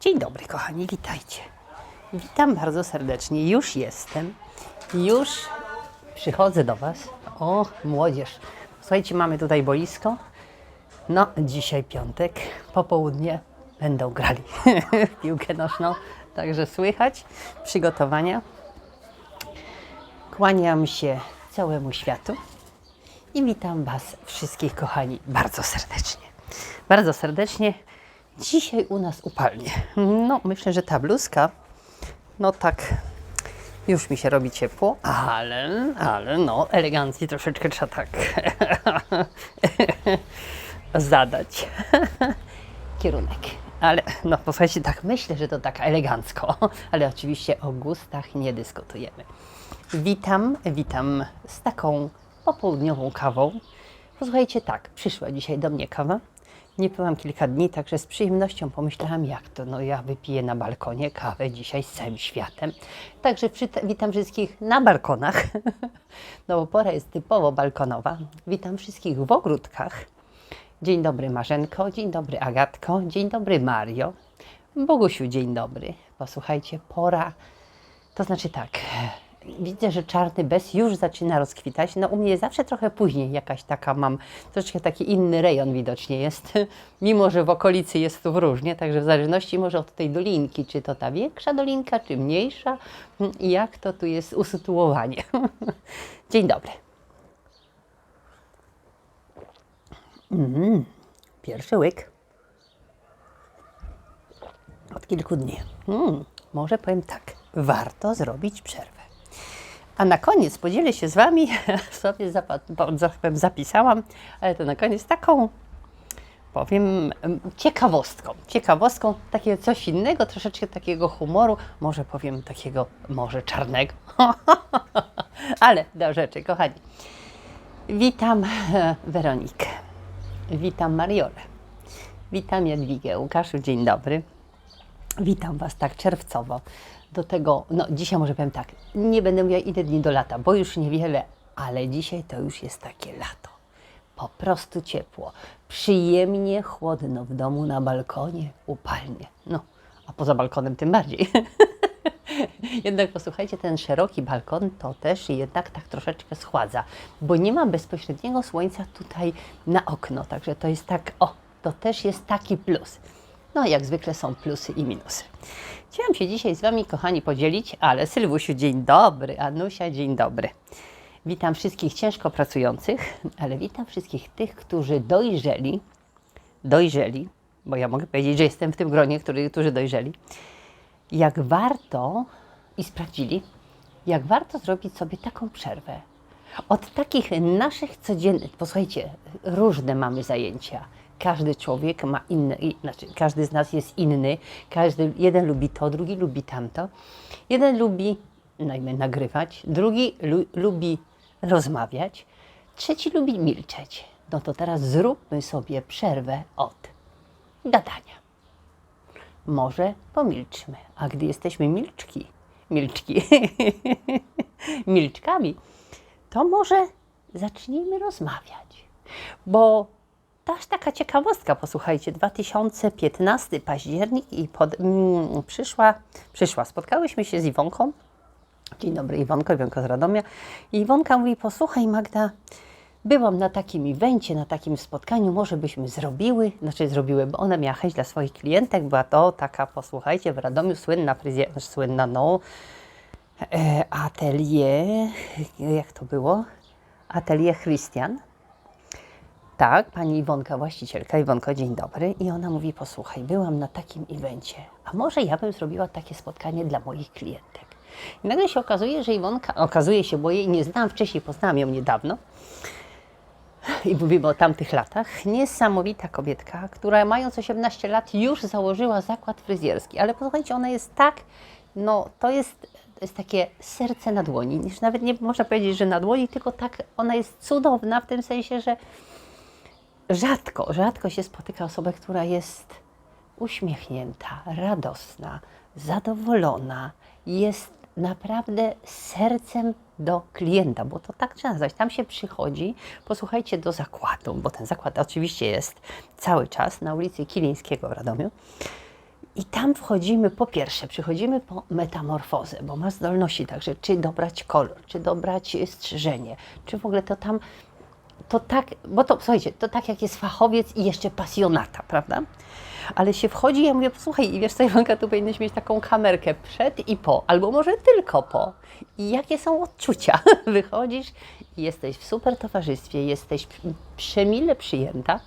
Dzień dobry, kochani, witajcie. Witam bardzo serdecznie. Już jestem. Już przychodzę do Was. O, młodzież. Słuchajcie, mamy tutaj boisko. No, dzisiaj piątek, popołudnie będą grali w piłkę nożną. Także słychać przygotowania. Kłaniam się całemu światu i witam Was wszystkich, kochani, bardzo serdecznie. Bardzo serdecznie. Dzisiaj u nas upalnie. No, myślę, że ta bluzka, no tak, już mi się robi ciepło, ale, ale no, elegancji troszeczkę trzeba tak zadać kierunek. Ale no posłuchajcie, tak myślę, że to tak elegancko, ale oczywiście o gustach nie dyskutujemy. Witam, witam z taką popołudniową kawą. Posłuchajcie, tak, przyszła dzisiaj do mnie kawa. Nie piłam kilka dni, także z przyjemnością pomyślałam, jak to, no ja wypiję na balkonie kawę dzisiaj z całym światem. Także witam wszystkich na balkonach, no bo pora jest typowo balkonowa. Witam wszystkich w ogródkach. Dzień dobry Marzenko, dzień dobry Agatko, dzień dobry Mario. Bogusiu, dzień dobry. Posłuchajcie, pora, to znaczy tak, widzę, że czarny bez już zaczyna rozkwitać. No u mnie zawsze trochę później jakaś taka mam, troszeczkę taki inny rejon widocznie jest, mimo że w okolicy jest tu różnie, także w zależności może od tej dolinki, czy to ta większa dolinka, czy mniejsza, jak to tu jest usytuowanie. Dzień dobry. Mm, pierwszy łyk od kilku dni. Mm, może powiem tak, warto zrobić przerwę. A na koniec podzielę się z Wami, sobie zapisałam, ale to na koniec taką, powiem, em, ciekawostką. Ciekawostką, takiego coś innego, troszeczkę takiego humoru, może powiem takiego, może czarnego. ale do rzeczy, kochani. Witam e, Weronikę. Witam Mariolę. Witam Jadwigę. Łukaszu, dzień dobry. Witam Was tak czerwcowo. Do tego, no dzisiaj może powiem tak, nie będę mówiła ile dni do lata, bo już niewiele, ale dzisiaj to już jest takie lato. Po prostu ciepło, przyjemnie chłodno w domu, na balkonie, upalnie. No, a poza balkonem tym bardziej. Jednak posłuchajcie, ten szeroki balkon to też jednak tak troszeczkę schładza, bo nie ma bezpośredniego słońca tutaj na okno, także to jest tak, o, to też jest taki plus. No, jak zwykle są plusy i minusy. Chciałam się dzisiaj z Wami, kochani, podzielić, ale Sylwusiu, dzień dobry, Anusia, dzień dobry. Witam wszystkich ciężko pracujących, ale witam wszystkich tych, którzy dojrzeli, dojrzeli, bo ja mogę powiedzieć, że jestem w tym gronie, który, którzy dojrzeli, jak warto i sprawdzili, jak warto zrobić sobie taką przerwę. Od takich naszych codziennych, posłuchajcie, różne mamy zajęcia. Każdy człowiek ma inny, znaczy każdy z nas jest inny. Każdy, jeden lubi to, drugi lubi tamto. Jeden lubi najmniej nagrywać, drugi lu, lubi rozmawiać, trzeci lubi milczeć. No to teraz zróbmy sobie przerwę od gadania może pomilczmy. A gdy jesteśmy milczki, milczki, milczkami, to może zacznijmy rozmawiać. Bo też taka ciekawostka, posłuchajcie, 2015 październik i pod, mm, przyszła, przyszła, spotkałyśmy się z Iwonką, Dzień dobry, Iwonko, Iwonko z Radomia. I Iwonka mówi, posłuchaj Magda, byłam na takim evencie, na takim spotkaniu, może byśmy zrobiły, znaczy zrobiły, bo ona miała chęć dla swoich klientek, była to taka, posłuchajcie, w Radomiu słynna fryzjer, słynna, no, e, atelier, jak to było? Atelier Christian. Tak, pani Iwonka, właścicielka. Iwonko, dzień dobry. I ona mówi, posłuchaj, byłam na takim evencie, a może ja bym zrobiła takie spotkanie dla moich klientek. I nagle się okazuje, że Iwonka, okazuje się, bo jej nie znałam wcześniej, poznałam ją niedawno, i mówimy o tamtych latach, niesamowita kobietka, która mając 18 lat już założyła zakład fryzjerski. Ale posłuchajcie, ona jest tak, no to jest, to jest takie serce na dłoni. Już nawet nie można powiedzieć, że na dłoni, tylko tak, ona jest cudowna w tym sensie, że rzadko, rzadko się spotyka osobę, która jest uśmiechnięta, radosna, zadowolona, jest naprawdę sercem do klienta, bo to tak trzeba nazwać. Tam się przychodzi, posłuchajcie, do zakładu, bo ten zakład oczywiście jest cały czas na ulicy Kilińskiego w Radomiu. I tam wchodzimy, po pierwsze, przychodzimy po metamorfozę, bo ma zdolności także, czy dobrać kolor, czy dobrać strzyżenie, czy w ogóle to tam, to tak, bo to, słuchajcie, to tak jak jest fachowiec i jeszcze pasjonata, prawda? Ale się wchodzi, ja mówię, posłuchaj, i wiesz co, Iwanka, tu powinieneś mieć taką kamerkę przed i po, albo może tylko po. I jakie są odczucia? Wychodzisz jesteś w super towarzystwie, jesteś przemile przyjęta,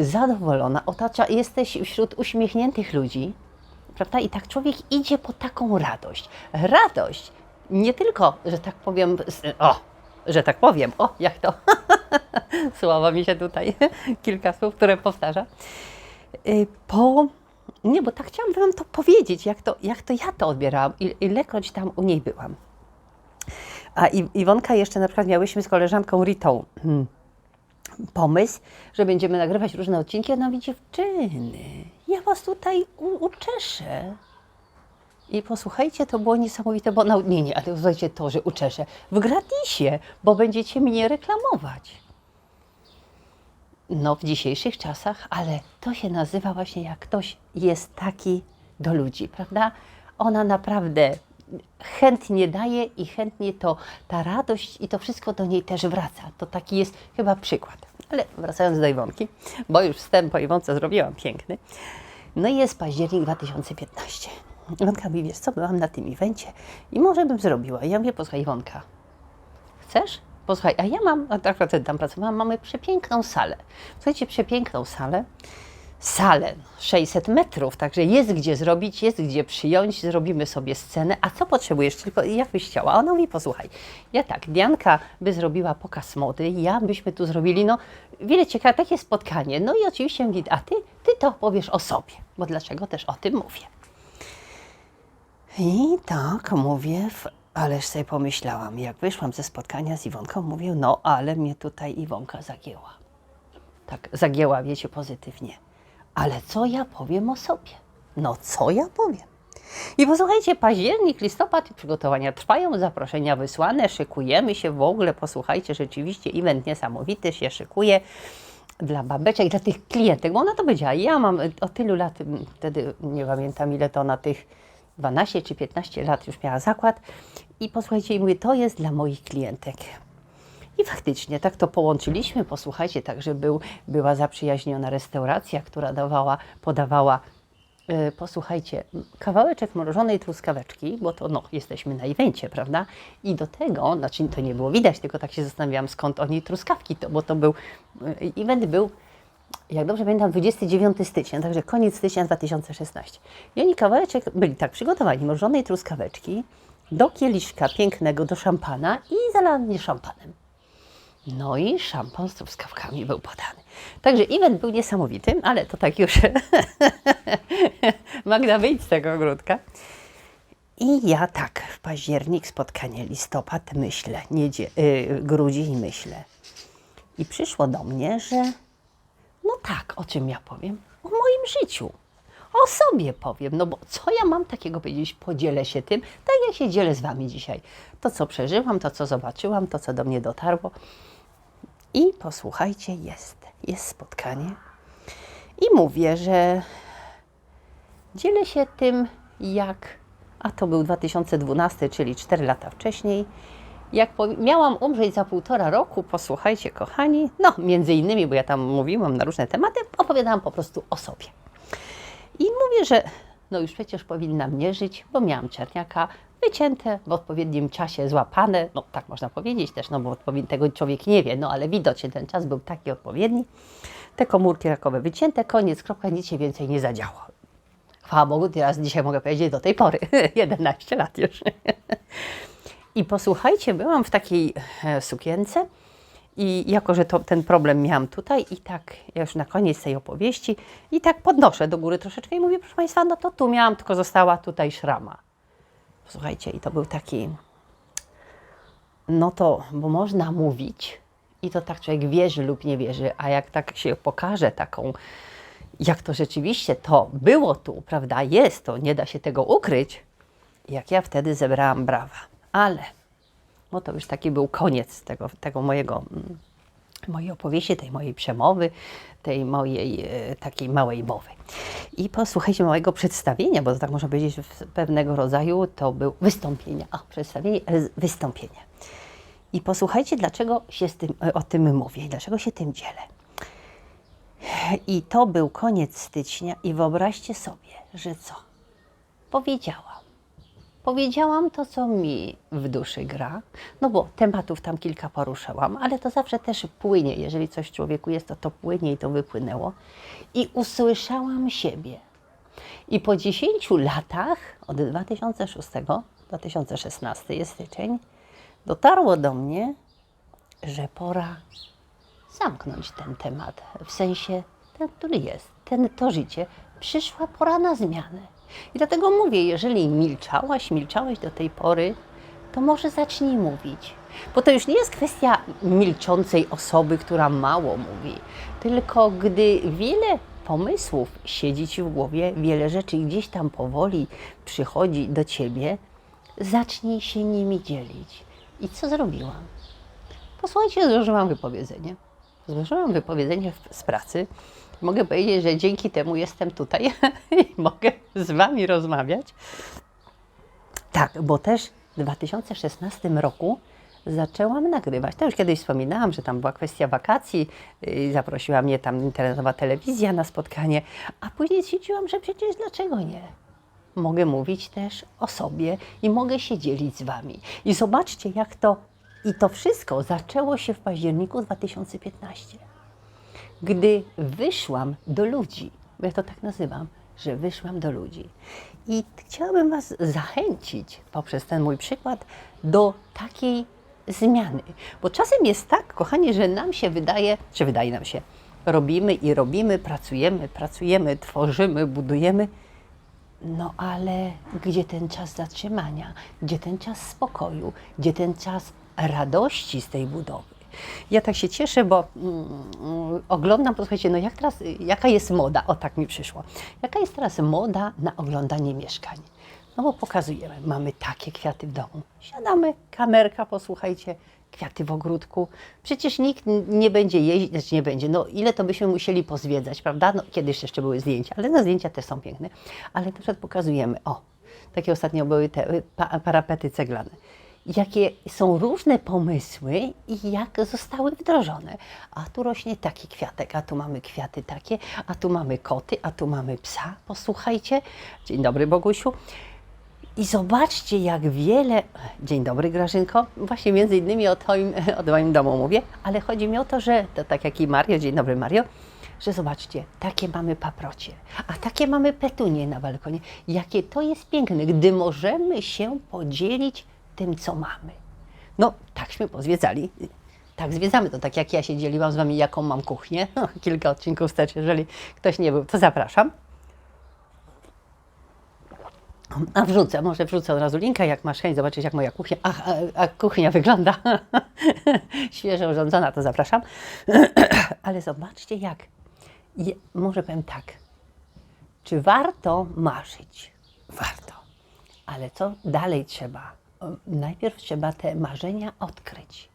zadowolona, otacza, jesteś wśród uśmiechniętych ludzi, prawda? I tak człowiek idzie po taką radość. Radość nie tylko, że tak powiem, o, że tak powiem, o, jak to, słowa mi się tutaj, kilka słów, które powtarza, Y, po, nie, bo tak chciałam Wam to powiedzieć, jak to, jak to ja to odbierałam, ilekroć tam u niej byłam. A Iwonka jeszcze na przykład miałyśmy z koleżanką Ritą hmm, pomysł, że będziemy nagrywać różne odcinki. Ona mówi, dziewczyny, ja was tutaj u, uczeszę. I posłuchajcie, to było niesamowite, bo no, nie, nie, ale słuchajcie to, że uczeszę w gratisie, bo będziecie mnie reklamować. No, w dzisiejszych czasach, ale to się nazywa właśnie, jak ktoś jest taki do ludzi, prawda? Ona naprawdę chętnie daje i chętnie to, ta radość i to wszystko do niej też wraca. To taki jest chyba przykład. Ale wracając do Iwonki, bo już wstęp po Iwonce zrobiłam piękny. No i jest październik 2015. Iwonka mówi, wiesz co, byłam na tym evencie i może bym zrobiła. I ja mówię, posłuchaj Iwonka, Chcesz? Posłuchaj, a ja mam, a tak wtedy tam pracowałam, mamy przepiękną salę. Słuchajcie, przepiękną salę. Salę 600 metrów, także jest gdzie zrobić, jest gdzie przyjąć, zrobimy sobie scenę. A co potrzebujesz? Tylko jak byś chciała? A Ona mówi, posłuchaj, ja tak, Dianka by zrobiła pokaz mody, ja byśmy tu zrobili, no wiele ciekawe, takie spotkanie. No i oczywiście a ty, ty to powiesz o sobie, bo dlaczego też o tym mówię. I tak mówię, w, ależ sobie pomyślałam, jak wyszłam ze spotkania z Iwonką, mówię, no ale mnie tutaj Iwonka zagięła. Tak, zagięła, wiecie, pozytywnie. Ale co ja powiem o sobie? No co ja powiem? I posłuchajcie, październik, listopad i przygotowania trwają, zaproszenia wysłane, szykujemy się w ogóle, posłuchajcie, rzeczywiście event niesamowity się szykuje dla babeczek, dla tych klientek, bo ona to powiedziała, ja mam od tylu lat, wtedy nie pamiętam ile to na tych 12 czy 15 lat już miała zakład i posłuchajcie, i mówię, to jest dla moich klientek. I faktycznie tak to połączyliśmy. Posłuchajcie, także był, była zaprzyjaźniona restauracja, która dawała, podawała, e, posłuchajcie, kawałeczek mrożonej truskaweczki, bo to no, jesteśmy na evencie, prawda? I do tego, znaczy to nie było widać, tylko tak się zastanawiałam, skąd oni truskawki, to, bo to był, e, event był jak dobrze pamiętam, 29 stycznia, także koniec stycznia 2016. I oni kawałeczek byli tak przygotowani, mrożonej truskaweczki, do kieliszka pięknego, do szampana i zalany szampanem. No i szampan z truskawkami był podany. Także event był niesamowity, ale to tak już Magda wyjdź z tego ogródka. I ja tak, w październik spotkanie, listopad myślę, niedzie, y, grudzień myślę. I przyszło do mnie, że no tak, o czym ja powiem? O moim życiu. O sobie powiem, no bo co ja mam takiego powiedzieć? Podzielę się tym, tak jak się dzielę z Wami dzisiaj. To, co przeżyłam, to, co zobaczyłam, to, co do mnie dotarło. I posłuchajcie, jest, jest spotkanie. I mówię, że dzielę się tym, jak, a to był 2012, czyli 4 lata wcześniej, jak miałam umrzeć za półtora roku, posłuchajcie, kochani, no między innymi, bo ja tam mówiłam na różne tematy, opowiadałam po prostu o sobie. I mówię, że no już przecież powinnam nie żyć, bo miałam czerniaka wycięte, w odpowiednim czasie złapane, no tak można powiedzieć też, no bo tego człowiek nie wie, no ale widocznie ten czas był taki odpowiedni. Te komórki rakowe wycięte, koniec, kropka, nic się więcej nie zadziało. Chwała Bogu, teraz dzisiaj mogę powiedzieć do tej pory, 11 lat już. I posłuchajcie, byłam w takiej e, sukience i jako, że to, ten problem miałam tutaj i tak ja już na koniec tej opowieści i tak podnoszę do góry troszeczkę i mówię, proszę Państwa, no to tu miałam, tylko została tutaj szrama. Słuchajcie, i to był taki, no to, bo można mówić i to tak człowiek wierzy lub nie wierzy, a jak tak się pokaże taką, jak to rzeczywiście to było tu, prawda, jest to, nie da się tego ukryć, jak ja wtedy zebrałam brawa. Ale, bo to już taki był koniec tego, tego mojego, mm, mojej opowieści, tej mojej przemowy, tej mojej e, takiej małej mowy. i posłuchajcie małego przedstawienia, bo to tak można powiedzieć pewnego rodzaju to był wystąpienie. O, przedstawienie, e, wystąpienie. I posłuchajcie, dlaczego się tym, e, o tym mówię i dlaczego się tym dzielę. I to był koniec stycznia i wyobraźcie sobie, że co? Powiedziałam. Powiedziałam to, co mi w duszy gra, no bo tematów tam kilka poruszałam, ale to zawsze też płynie. Jeżeli coś w człowieku jest, to to płynie i to wypłynęło. I usłyszałam siebie. I po 10 latach, od 2006 do 2016 jest styczeń, dotarło do mnie, że pora zamknąć ten temat, w sensie ten, który jest, ten, to życie, przyszła pora na zmianę. I dlatego mówię, jeżeli milczałaś, milczałeś do tej pory, to może zacznij mówić. Bo to już nie jest kwestia milczącej osoby, która mało mówi, tylko gdy wiele pomysłów siedzi ci w głowie, wiele rzeczy gdzieś tam powoli przychodzi do ciebie, zacznij się nimi dzielić. I co zrobiłam? Posłuchajcie, złożyłam wypowiedzenie. Złożyłam wypowiedzenie z pracy. Mogę powiedzieć, że dzięki temu jestem tutaj i mogę z Wami rozmawiać. Tak, bo też w 2016 roku zaczęłam nagrywać. To już kiedyś wspominałam, że tam była kwestia wakacji, yy, zaprosiła mnie tam internetowa telewizja na spotkanie, a później stwierdziłam, że przecież dlaczego nie? Mogę mówić też o sobie i mogę się dzielić z Wami. I zobaczcie, jak to i to wszystko zaczęło się w październiku 2015 gdy wyszłam do ludzi, bo ja to tak nazywam, że wyszłam do ludzi. I chciałabym Was zachęcić poprzez ten mój przykład do takiej zmiany. Bo czasem jest tak, kochani, że nam się wydaje, czy wydaje nam się, robimy i robimy, pracujemy, pracujemy, tworzymy, budujemy. No ale gdzie ten czas zatrzymania? Gdzie ten czas spokoju? Gdzie ten czas radości z tej budowy? Ja tak się cieszę, bo mm, mm, oglądam, posłuchajcie, no jak teraz, jaka jest moda? O tak mi przyszło. Jaka jest teraz moda na oglądanie mieszkań? No bo pokazujemy, mamy takie kwiaty w domu. Siadamy, kamerka, posłuchajcie, kwiaty w ogródku. Przecież nikt nie będzie jeździć, znaczy nie będzie, no ile to byśmy musieli pozwiedzać, prawda? No kiedyś jeszcze były zdjęcia, ale no zdjęcia też są piękne. Ale na przykład pokazujemy, o, takie ostatnio były te y, pa, parapety ceglane. Jakie są różne pomysły i jak zostały wdrożone. A tu rośnie taki kwiatek, a tu mamy kwiaty takie, a tu mamy koty, a tu mamy psa. Posłuchajcie. Dzień dobry, Bogusiu. I zobaczcie, jak wiele. Dzień dobry, Grażynko. Właśnie między innymi o twoim, o twoim domu mówię, ale chodzi mi o to, że to tak jak i Mario, dzień dobry, Mario, że zobaczcie, takie mamy paprocie, a takie mamy petunie na balkonie. Jakie to jest piękne, gdy możemy się podzielić tym, co mamy. No, takśmy pozwiedzali. Tak, zwiedzamy to, tak jak ja się dzieliłam z Wami, jaką mam kuchnię. No, kilka odcinków wstecz, jeżeli ktoś nie był, to zapraszam. A wrzucę, może wrzucę od razu linka, jak masz chęć zobaczyć, jak moja kuchnia, a, a, a kuchnia wygląda świeżo urządzona, to zapraszam. Ale zobaczcie jak, je, może powiem tak, czy warto marzyć? Warto. Ale co dalej trzeba? Najpierw trzeba te marzenia odkryć,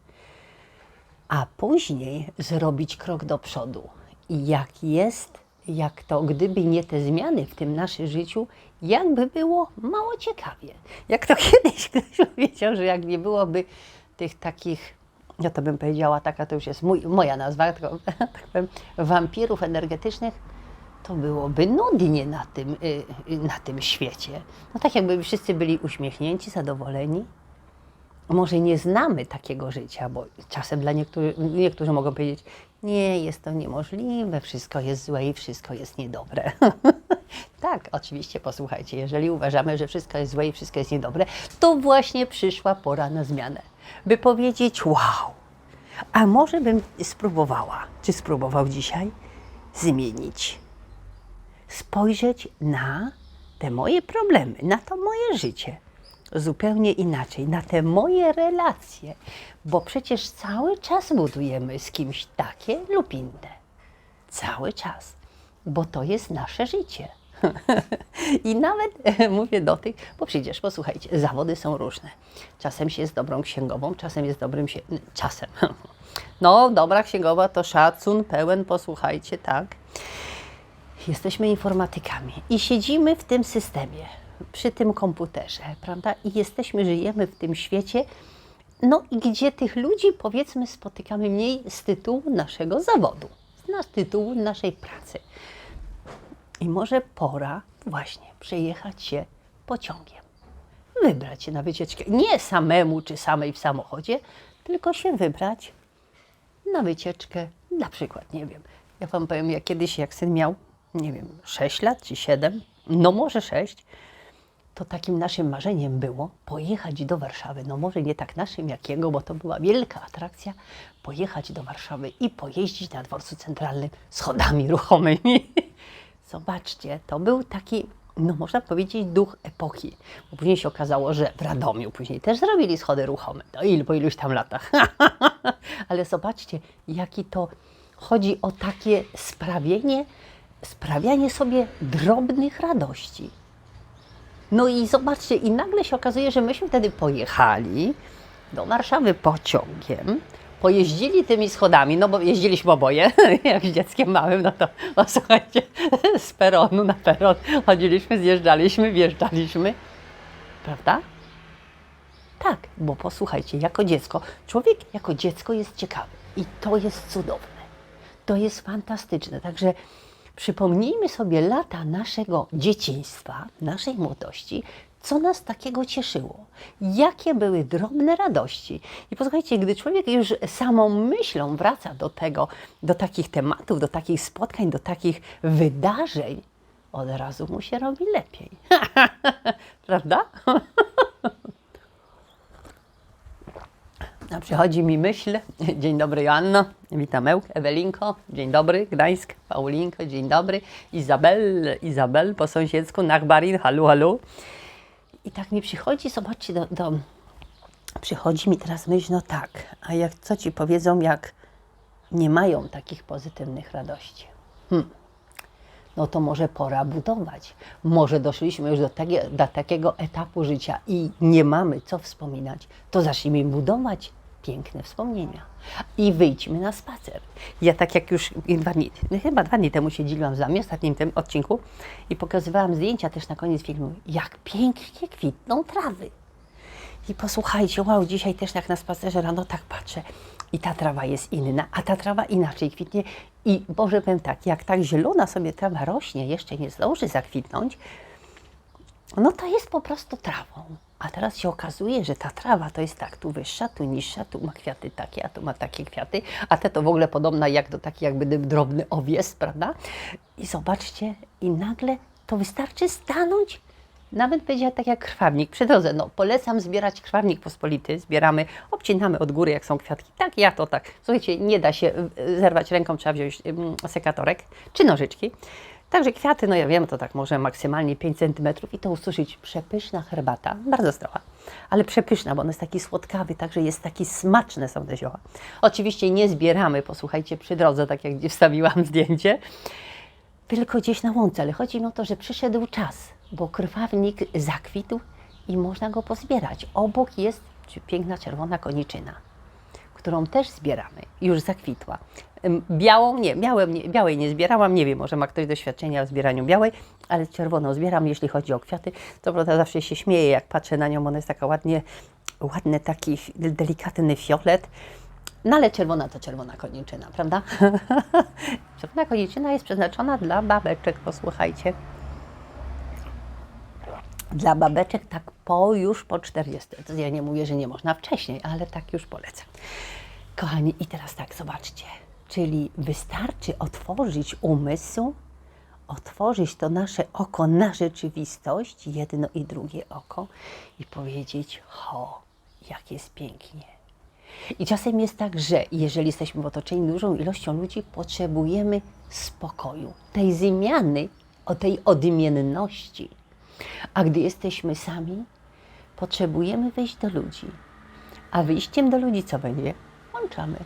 a później zrobić krok do przodu. I jak jest, jak to, gdyby nie te zmiany w tym naszym życiu, jakby było mało ciekawie. Jak to kiedyś ktoś powiedział, że jak nie byłoby tych takich, ja to bym powiedziała, taka to już jest mój, moja nazwa, tylko, tak powiem, wampirów energetycznych, to byłoby nudnie na tym, y, y, na tym świecie. No tak jakby wszyscy byli uśmiechnięci, zadowoleni. Może nie znamy takiego życia, bo czasem dla niektórych, niektórzy mogą powiedzieć, nie, jest to niemożliwe, wszystko jest złe i wszystko jest niedobre. tak, oczywiście, posłuchajcie, jeżeli uważamy, że wszystko jest złe i wszystko jest niedobre, to właśnie przyszła pora na zmianę, by powiedzieć, wow, a może bym spróbowała, czy spróbował dzisiaj zmienić spojrzeć na te moje problemy, na to moje życie zupełnie inaczej, na te moje relacje, bo przecież cały czas budujemy z kimś takie lub inne. Cały czas, bo to jest nasze życie. I nawet mówię do tych, bo przecież posłuchajcie, zawody są różne. Czasem się jest dobrą księgową, czasem jest dobrym się. Czasem. No, dobra księgowa to szacun pełen, posłuchajcie, tak. Jesteśmy informatykami i siedzimy w tym systemie, przy tym komputerze, prawda? I jesteśmy, żyjemy w tym świecie, no i gdzie tych ludzi, powiedzmy, spotykamy mniej z tytułu naszego zawodu, z tytułu naszej pracy. I może pora właśnie przejechać się pociągiem. Wybrać się na wycieczkę. Nie samemu czy samej w samochodzie, tylko się wybrać na wycieczkę. Na przykład, nie wiem, ja Wam powiem, jak kiedyś, jak syn miał, nie wiem, 6 lat czy 7, no może 6, to takim naszym marzeniem było pojechać do Warszawy. No może nie tak naszym jak jego, bo to była wielka atrakcja, pojechać do Warszawy i pojeździć na dworcu centralnym schodami ruchomymi. Zobaczcie, to był taki, no można powiedzieć, duch epoki. Bo później się okazało, że w Radomiu później też zrobili schody ruchome. No il, po iluś tam latach. Ale zobaczcie, jaki to chodzi o takie sprawienie, sprawianie sobie drobnych radości. No i zobaczcie, i nagle się okazuje, że myśmy wtedy pojechali do Warszawy pociągiem, pojeździli tymi schodami, no bo jeździliśmy oboje, jak z dzieckiem małym, no to o, słuchajcie, z peronu na peron chodziliśmy, zjeżdżaliśmy, wjeżdżaliśmy, prawda? Tak, bo posłuchajcie, jako dziecko, człowiek jako dziecko jest ciekawy i to jest cudowne, to jest fantastyczne, także przypomnijmy sobie lata naszego dzieciństwa, naszej młodości, co nas takiego cieszyło, jakie były drobne radości. I posłuchajcie, gdy człowiek już samą myślą wraca do tego, do takich tematów, do takich spotkań, do takich wydarzeń, od razu mu się robi lepiej. Prawda? A przychodzi mi myśl, dzień dobry Joanno, witam Ełk, Ewelinko, dzień dobry, Gdańsk, Paulinko, dzień dobry, Izabel, Izabel po sąsiedzku, Nachbarin, halu, halu. I tak mi przychodzi, zobaczcie, do, do, przychodzi mi teraz myśl, no tak, a jak co ci powiedzą, jak nie mają takich pozytywnych radości? Hmm. No to może pora budować. Może doszliśmy już do, takie, do takiego etapu życia i nie mamy co wspominać, to zacznijmy budować piękne wspomnienia. I wyjdźmy na spacer. Ja tak jak już dwa dni, no chyba dwa dni temu siedziłam z Wami, ostatnim tym odcinku i pokazywałam zdjęcia też na koniec filmu, jak pięknie kwitną trawy. I posłuchajcie, wow, dzisiaj też jak na spacerze rano tak patrzę i ta trawa jest inna, a ta trawa inaczej kwitnie. I Boże, powiem tak, jak tak zielona sobie trawa rośnie, jeszcze nie zdąży zakwitnąć, no to jest po prostu trawą. A teraz się okazuje, że ta trawa to jest tak, tu wyższa, tu niższa, tu ma kwiaty takie, a tu ma takie kwiaty, a te to w ogóle podobna jak do taki jakby drobny owies, prawda? I zobaczcie, i nagle to wystarczy stanąć, nawet powiedziała tak jak krwawnik przy drodze. No, polecam zbierać krwawnik pospolity, zbieramy, obcinamy od góry, jak są kwiatki. Tak, ja to tak. Słuchajcie, nie da się y, zerwać ręką, trzeba wziąć sekatorek czy nożyczki. Także kwiaty, no ja wiem, to tak może maksymalnie 5 cm i to ususzyć. Przepyszna herbata, bardzo zdrowa, ale przepyszna, bo on jest taki słodkawy, także jest taki smaczne są te zioła. Oczywiście nie zbieramy, posłuchajcie, przy drodze, tak jak gdzie wstawiłam zdjęcie, tylko gdzieś na łące, ale chodzi mi o to, że przyszedł czas, bo krwawnik zakwitł i można go pozbierać. Obok jest piękna czerwona koniczyna którą też zbieramy, już zakwitła. Białą nie, nie, białej nie zbierałam, nie wiem, może ma ktoś doświadczenia w zbieraniu białej, ale czerwoną zbieram, jeśli chodzi o kwiaty. To prawda, zawsze się śmieję, jak patrzę na nią, ona jest taka ładnie, ładny taki delikatny fiolet. No ale czerwona to czerwona koniczyna, prawda? czerwona koniczyna jest przeznaczona dla babeczek, posłuchajcie. Dla babeczek tak po już po 40. To ja nie mówię, że nie można wcześniej, ale tak już polecam. Kochani, i teraz tak, zobaczcie. Czyli wystarczy otworzyć umysł, otworzyć to nasze oko na rzeczywistość, jedno i drugie oko, i powiedzieć: Ho, jak jest pięknie. I czasem jest tak, że jeżeli jesteśmy otoczeni dużą ilością ludzi, potrzebujemy spokoju, tej zmiany, o tej odmienności. A gdy jesteśmy sami, potrzebujemy wejść do ludzi. A wyjściem do ludzi co będzie? Włączamy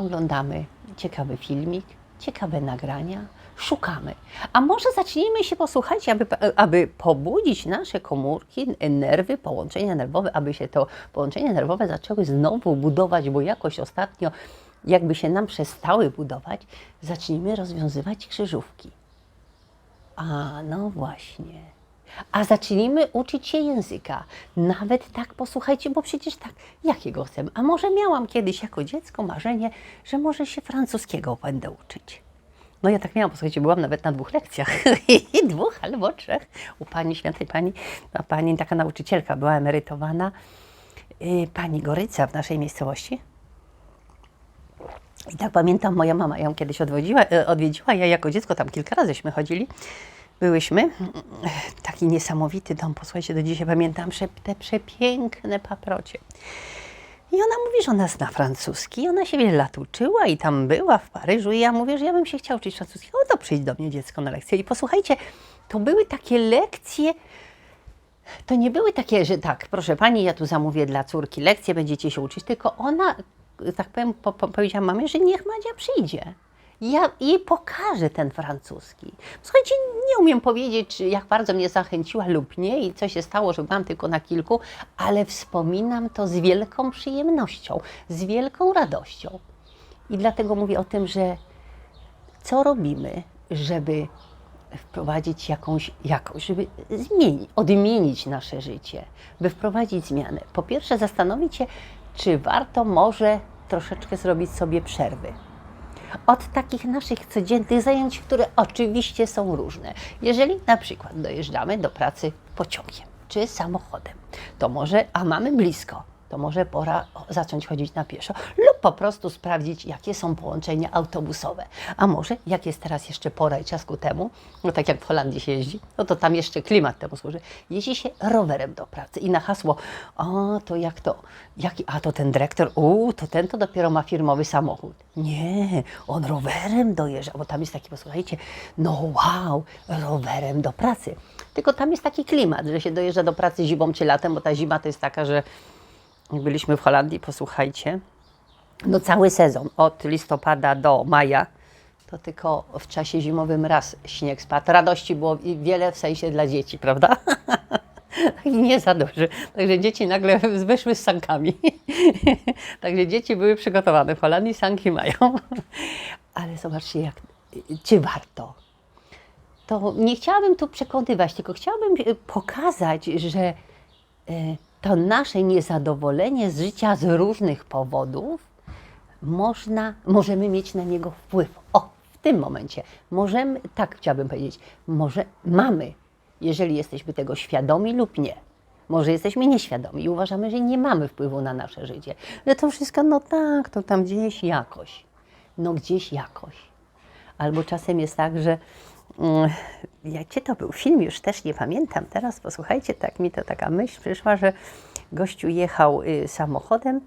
oglądamy ciekawy filmik, ciekawe nagrania, szukamy. A może zacznijmy się posłuchać, aby, aby pobudzić nasze komórki, nerwy, połączenia nerwowe, aby się to połączenia nerwowe zaczęły znowu budować, bo jakoś ostatnio, jakby się nam przestały budować, zacznijmy rozwiązywać krzyżówki. A, no właśnie. A zacznijmy uczyć się języka. Nawet tak, posłuchajcie, bo przecież tak, jakiego chcę? A może miałam kiedyś jako dziecko marzenie, że może się francuskiego będę uczyć. No ja tak miałam, posłuchajcie, byłam nawet na dwóch lekcjach, dwóch albo trzech, u pani, świętej pani, a pani taka nauczycielka była emerytowana, y, pani Goryca w naszej miejscowości. I tak pamiętam, moja mama ją kiedyś odwodziła, e, odwiedziła, ja jako dziecko tam kilka razyśmy chodzili, byłyśmy. Taki niesamowity dom, posłuchajcie, do dzisiaj pamiętam, te przepiękne paprocie. I ona mówi, że ona zna francuski, ona się wiele lat uczyła i tam była w Paryżu i ja mówię, że ja bym się chciała uczyć francuskiego, no to przyjdź do mnie dziecko na lekcję. I posłuchajcie, to były takie lekcje, to nie były takie, że tak, proszę pani, ja tu zamówię dla córki lekcję, będziecie się uczyć, tylko ona, tak powiem, po, po, powiedziała mamie, że niech Madzia przyjdzie. Ja jej pokażę ten francuski. Słuchajcie, nie umiem powiedzieć, jak bardzo mnie zachęciła lub nie i co się stało, że byłam tylko na kilku, ale wspominam to z wielką przyjemnością, z wielką radością. I dlatego mówię o tym, że co robimy, żeby wprowadzić jakąś jakość, żeby zmienić, odmienić nasze życie, by wprowadzić zmianę. Po pierwsze, zastanowić się, czy warto może troszeczkę zrobić sobie przerwy od takich naszych codziennych zajęć, które oczywiście są różne. Jeżeli na przykład dojeżdżamy do pracy pociągiem czy samochodem, to może, a mamy blisko, to może pora zacząć chodzić na pieszo lub po prostu sprawdzić, jakie są połączenia autobusowe. A może, jak jest teraz jeszcze pora i czas ku temu, no tak jak w Holandii się jeździ, no to tam jeszcze klimat temu służy, jeździ się rowerem do pracy i na hasło, o to jak to, jaki, a to ten dyrektor, u, to ten to dopiero ma firmowy samochód. Nie, on rowerem dojeżdża, bo tam jest taki, posłuchajcie, no wow, rowerem do pracy. Tylko tam jest taki klimat, że się dojeżdża do pracy zimą czy latem, bo ta zima to jest taka, że byliśmy w Holandii, posłuchajcie, no cały sezon, od listopada do maja, to tylko w czasie zimowym raz śnieg spadł. Radości było wiele w sensie dla dzieci, prawda? I nie za duży. Także dzieci nagle wyszły z sankami. Także dzieci były przygotowane. W Holandii sanki mają. Ale zobaczcie, jak, czy warto. To nie chciałabym tu przekonywać, tylko chciałabym e, pokazać, że e, to nasze niezadowolenie z życia z różnych powodów można, możemy mieć na niego wpływ. O, w tym momencie możemy, tak chciałabym powiedzieć, może mamy, jeżeli jesteśmy tego świadomi lub nie. Może jesteśmy nieświadomi i uważamy, że nie mamy wpływu na nasze życie. Ale to wszystko, no tak, to tam gdzieś jakoś. No gdzieś jakoś. Albo czasem jest tak, że jakie to był film, już też nie pamiętam teraz, posłuchajcie, tak mi to taka myśl przyszła, że gościu jechał y, samochodem,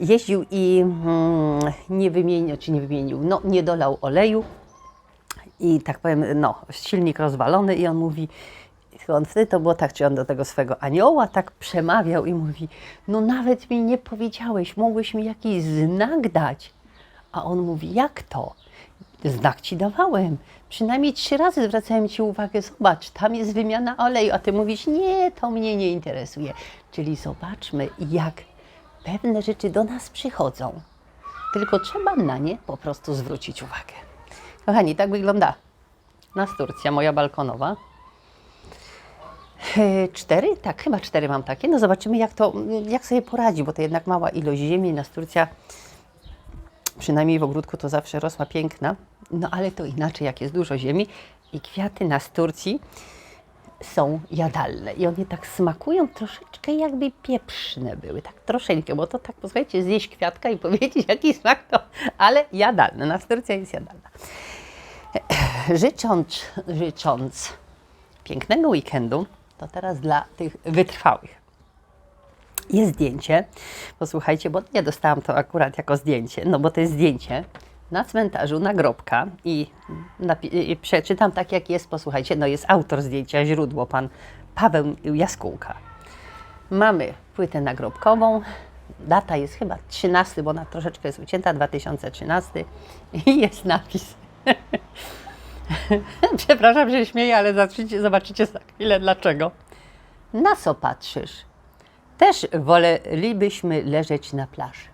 jeździł i mm, nie wymienił, czy nie wymienił, no nie dolał oleju i tak powiem, no silnik rozwalony i on mówi, on wtedy to było tak, czy on do tego swego anioła tak przemawiał i mówi, no nawet mi nie powiedziałeś, mogłeś mi jakiś znak dać. A on mówi, jak to? Znak ci dawałem. Przynajmniej trzy razy zwracałem ci uwagę, zobacz, tam jest wymiana oleju, a ty mówisz, nie, to mnie nie interesuje. Czyli zobaczmy, jak pewne rzeczy do nas przychodzą. Tylko trzeba na nie po prostu zwrócić uwagę. Kochani, tak wygląda nas Turcja, moja balkonowa. E, Cztery? Tak, chyba cztery mam takie. No zobaczymy, jak to, jak sobie poradzi, bo to jednak mała ilość ziemi. Nas Turcja, przynajmniej w ogródku, to zawsze rosła piękna. No ale to inaczej, jak jest dużo ziemi i kwiaty nas Turcji są jadalne i one tak smakują troszeczkę jakby pieprzne były, tak troszeczkę, bo to tak, posłuchajcie, zjeść kwiatka i powiedzieć jaki smak to, ale jadalne, nas Turcja jest jadalna. Życząc, życząc pięknego weekendu, to teraz dla tych wytrwałych. Jest zdjęcie, posłuchajcie, bo nie dostałam to akurat jako zdjęcie, no bo to jest zdjęcie na cmentarzu nagrobka i, i przeczytam tak jak jest, posłuchajcie, no jest autor zdjęcia, źródło, pan Paweł Jaskółka. Mamy płytę nagrobkową, data jest chyba 13, bo ona troszeczkę jest ucięta, 2013 i jest napis. Przepraszam, że śmieję, ale zobaczycie, zobaczycie za chwilę dlaczego. Na co patrzysz? Też wolelibyśmy leżeć na plaży.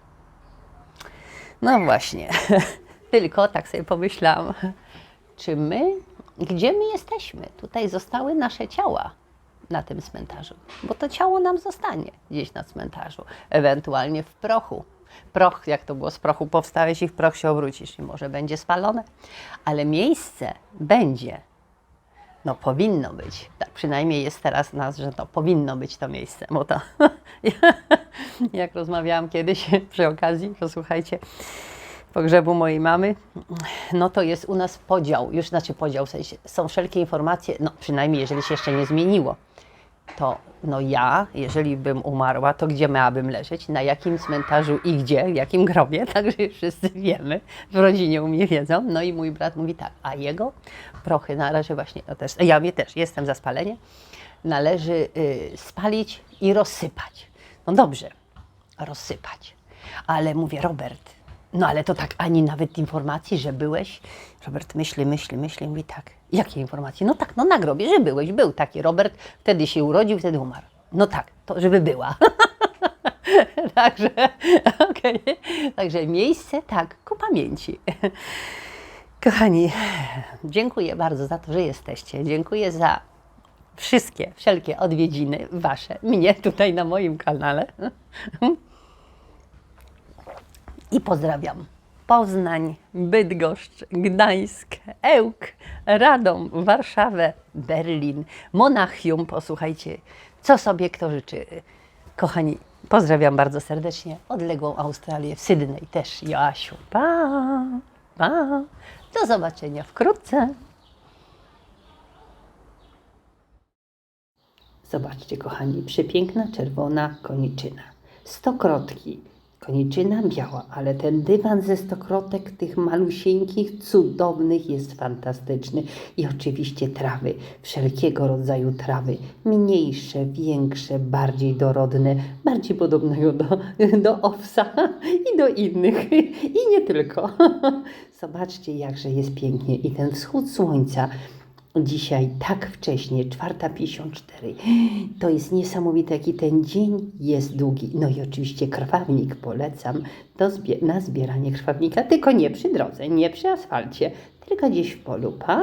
No właśnie, tylko tak sobie pomyślałam, czy my gdzie my jesteśmy. Tutaj zostały nasze ciała na tym cmentarzu, bo to ciało nam zostanie gdzieś na cmentarzu, ewentualnie w prochu. Proch, jak to było, z prochu powstałeś i w proch się obrócisz i może będzie spalone, ale miejsce będzie no powinno być. Tak przynajmniej jest teraz nas, że to powinno być to miejsce, bo to jak rozmawiałam kiedyś przy okazji, posłuchajcie, pogrzebu mojej mamy, no to jest u nas podział, już znaczy podział, w sensie są wszelkie informacje, no przynajmniej jeżeli się jeszcze nie zmieniło, to no ja, jeżeli bym umarła, to gdzie miałabym leżeć, na jakim cmentarzu i gdzie, w jakim grobie, także wszyscy wiemy, w rodzinie u mnie wiedzą. No i mój brat mówi tak, a jego prochy należy właśnie, no też, ja mnie też, jestem za spalenie, należy y, spalić i rozsypać. No dobrze, rozsypać. Ale mówię, Robert, no ale to tak ani nawet informacji, że byłeś. Robert myśli, myśli, myśli, mówi tak. Jakie informacje? No tak, no na grobie, że byłeś, był taki Robert, wtedy się urodził, wtedy umarł. No tak, to żeby była. Także, okej. Także miejsce, tak, ku pamięci. Kochani, dziękuję bardzo za to, że jesteście. Dziękuję za wszystkie, wszelkie odwiedziny wasze, mnie tutaj na moim kanale. I pozdrawiam Poznań, Bydgoszcz, Gdańsk, Ełk, Radom, Warszawę, Berlin, Monachium. Posłuchajcie, co sobie kto życzy. Kochani, pozdrawiam bardzo serdecznie odległą Australię, w Sydney też Joasiu. Pa, pa. Do zobaczenia wkrótce. Zobaczcie, kochani, przepiękna czerwona koniczyna. Stokrotki. Koniczyna biała, ale ten dywan ze stokrotek, tych malusieńkich, cudownych, jest fantastyczny. I oczywiście trawy, wszelkiego rodzaju trawy. Mniejsze, większe, bardziej dorodne, bardziej podobnego do, do owsa i do innych. I nie tylko. Zobaczcie, jakże jest pięknie. I ten wschód słońca dzisiaj tak wcześnie, 4.54. To jest niesamowite, jaki ten dzień jest długi. No i oczywiście krwawnik polecam do zbie- na zbieranie krwawnika, tylko nie przy drodze, nie przy asfalcie, tylko gdzieś w polu. Pa!